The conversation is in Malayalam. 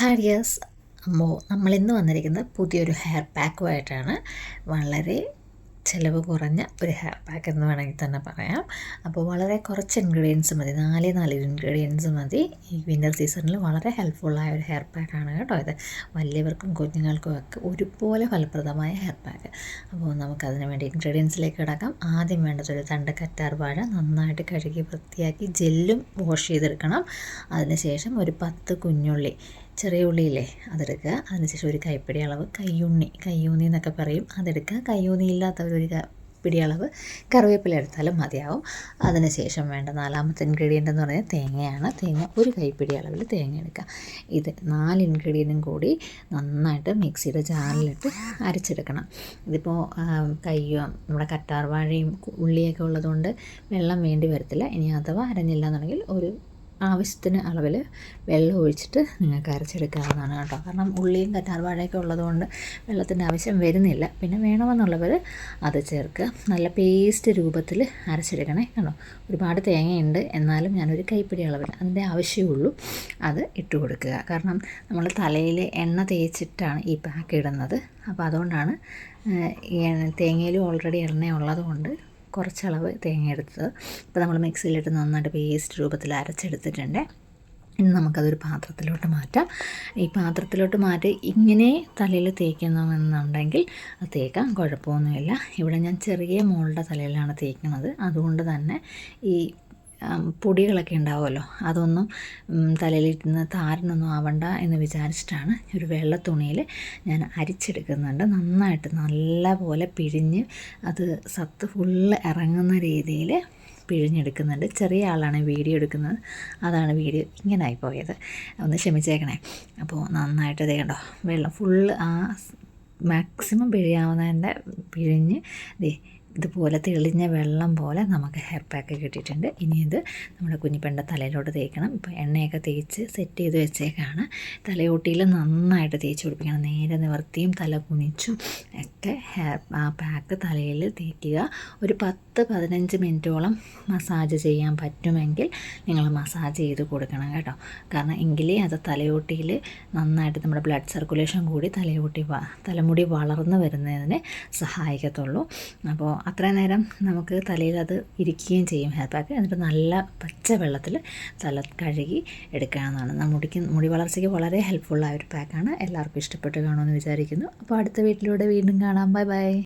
ഹാരിയസ് അമ്മോ നമ്മൾ ഇന്ന് വന്നിരിക്കുന്നത് പുതിയൊരു ഹെയർ പാക്കുമായിട്ടാണ് വളരെ ചിലവ് കുറഞ്ഞ ഒരു ഹെയർ പാക്ക് എന്ന് വേണമെങ്കിൽ തന്നെ പറയാം. അപ്പോൾ വളരെ കുറച്ച് ഇൻഗ്രീഡിയൻസ് മതി. നാല് നാല് ഇൻഗ്രീഡിയൻസ് മതി. ഈ വിന്റർ സീസണിൽ വളരെ ഹെൽപ്ഫുള്ളായ ഒരു ഹെയർ പാക്കാണ് കേട്ടോ ഇത്. വലിയവർക്കും കുഞ്ഞുങ്ങൾക്കും ഒക്കെ ഒരുപോലെ ഫലപ്രദമായ ഹെയർ പാക്ക് അപ്പോൾ നമുക്കതിന് വേണ്ടി ഇൻഗ്രീഡിയൻസിലേക്ക് കിടക്കാം. ആദ്യം വേണ്ടത് ഒരു തണ്ട് കറ്റാർ വാഴ നന്നായിട്ട് കഴുകി വൃത്തിയാക്കി ജെല്ലും വാഷ് ചെയ്തെടുക്കണം. അതിനുശേഷം ഒരു പത്ത് കുഞ്ഞുള്ളി ചെറിയ ഉള്ളിയില്ലേ അതെടുക്കുക. അതിനുശേഷം ഒരു കൈപ്പിടി അളവ് കയ്യുണ്ണി കയ്യൂന്നി എന്നൊക്കെ പറയും. അതെടുക്കുക. കയ്യൂന്നി ഇല്ലാത്തവരൊരു പിടി അളവ് കറിവേപ്പില എടുത്താലും മതിയാവും. അതിനുശേഷം വേണ്ട നാലാമത്തെ ഇൻഗ്രീഡിയന്റ് എന്ന് പറഞ്ഞാൽ തേങ്ങയാണ്. തേങ്ങ ഒരു കൈപ്പിടി അളവിൽ തേങ്ങ എടുക്കുക. ഇത് നാല് ഇൻഗ്രീഡിയന്റും കൂടി നന്നായിട്ട് മിക്സിയുടെ ജാറിലിട്ട് അരച്ചെടുക്കണം. ഇതിപ്പോൾ കയ്യോ നമ്മുടെ കറ്റാർവാഴയും ഉള്ളിയൊക്കെ ഉള്ളതുകൊണ്ട് വെള്ളം വേണ്ടി വരത്തില്ല. ഇനി അഥവാ അരഞ്ഞില്ല എന്നുണ്ടെങ്കിൽ ഒരു ആവശ്യത്തിന് അളവിൽ വെള്ളം ഒഴിച്ചിട്ട് നിങ്ങൾക്ക് അരച്ചെടുക്കാവുന്നതാണ് കേട്ടോ. കാരണം ഉള്ളിയും കറ്റാർവാഴയൊക്കെ ഉള്ളതുകൊണ്ട് വെള്ളത്തിന്റെ ആവശ്യം വരുന്നില്ല. പിന്നെ വേണമെന്നുള്ളവർ അത് ചേർക്കുക. നല്ല പേസ്റ്റ് രൂപത്തിൽ അരച്ചെടുക്കണേ കേട്ടോ ഒരുപാട് തേങ്ങയുണ്ട്. എന്നാലും ഞാനൊരു കൈപ്പിടി അളവിൽ അതിന്റെ ആവശ്യമുള്ളൂ അത് ഇട്ട് കൊടുക്കുക. കാരണം നമ്മൾ തലയിൽ എണ്ണ തേച്ചിട്ടാണ് ഈ പാക്ക് ഇടുന്നത്. അപ്പോൾ അതുകൊണ്ടാണ് തേങ്ങയിലും ഓൾറെഡി എണ്ണ ഉള്ളതുകൊണ്ട് കുറച്ചളവ് തേങ്ങ എടുത്തത് അപ്പോൾ നമ്മൾ മിക്സിയിലിട്ട് നന്നായിട്ട് പേസ്റ്റ് രൂപത്തിൽ അരച്ചെടുത്തിട്ടുണ്ട്. ഇനി നമുക്കതൊരു പാത്രത്തിലോട്ട് മാറ്റാം. ഈ പാത്രത്തിലോട്ട് മാറ്റി ഇങ്ങനെ തലയിൽ തേക്കണമെന്നുണ്ടെങ്കിൽ അത് തേക്കാം. കുഴപ്പമൊന്നുമില്ല. ഇവിടെ ഞാൻ ചെറിയ മോളുടെ തലയിലാണ് തേക്കുന്നത്. അതുകൊണ്ട് തന്നെ ഈ പൊടികളൊക്കെ ഉണ്ടാവുമല്ലോ. അതൊന്നും തലയിലിരുന്ന് താരനൊന്നും ആവണ്ട എന്ന് വിചാരിച്ചിട്ടാണ് ഒരു വെള്ള തുണിയിൽ ഞാൻ അരിച്ചെടുക്കുന്നുണ്ട്. നന്നായിട്ട് നല്ലപോലെ പിഴിഞ്ഞ് അത് സത്ത് ഫുള്ള് ഇറങ്ങുന്ന രീതിയിൽ പിഴിഞ്ഞെടുക്കുന്നുണ്ട്. ചെറിയ ആളാണ് വീഡിയോ എടുക്കുന്നത്. അതാണ് വീഡിയോ ഇങ്ങനെ ആയിപ്പോയത്. ഒന്ന് ക്ഷമിച്ചേക്കണേ. അപ്പോൾ നന്നായിട്ട് ഇതേ കണ്ടോ വെള്ളം ഫുള്ള് ആ മാക്സിമം പിഴിയാവുന്നതിന്റെ പിഴിഞ്ഞ് ദേ ഇതുപോലെ തെളിഞ്ഞ വെള്ളം പോലെ നമുക്ക് ഹെയർ പാക്ക് കിട്ടിയിട്ടുണ്ട്. ഇനി ഇത് നമ്മുടെ കുഞ്ഞിപ്പെണ്ണ തലയിലോട്ട് തേക്കണം. ഇപ്പോൾ എണ്ണയൊക്കെ തേച്ച് സെറ്റ് ചെയ്ത് വെച്ചേക്കാണ്. തലയോട്ടിയിൽ നന്നായിട്ട് തേച്ച് പിടിപ്പിക്കണം. നേരെ നിവർത്തിയും തല കുനിച്ചും ഒക്കെ ഹെയർ പാക്ക് തലയിൽ തേക്കുക. ഒരു പത്ത് പതിനഞ്ച് മിനിറ്റോളം മസാജ് ചെയ്യാൻ പറ്റുമെങ്കിൽ നിങ്ങൾ മസാജ് ചെയ്ത് കൊടുക്കണം കേട്ടോ. കാരണം എങ്കിലേ അത് തലയോട്ടിയിൽ നന്നായിട്ട് നമ്മുടെ ബ്ലഡ് സർക്കുലേഷൻ കൂടി തലയോട്ടി തലമുടി വളർന്നു വരുന്നതിന് സഹായിക്കത്തുള്ളൂ. അപ്പോൾ അത്രയും നേരം നമുക്ക് തലയിൽ അത് ഇരിക്കുകയും ചെയ്യും ഹെയർ പാക്ക് എന്നിട്ട് നല്ല പച്ച വെള്ളത്തിൽ തല കഴുകി എടുക്കാവുന്നതാണ്. മുടിക്ക് മുടി വളർച്ചയ്ക്ക് വളരെ ഹെൽപ്ഫുള്ളായ ഒരു പാക്കാണ് എല്ലാവർക്കും ഇഷ്ടപ്പെട്ട് കാണുമെന്ന് വിചാരിക്കുന്നു. അപ്പോൾ അടുത്ത വീട്ടിലൂടെ വീണ്ടും കാണാം. Bye bye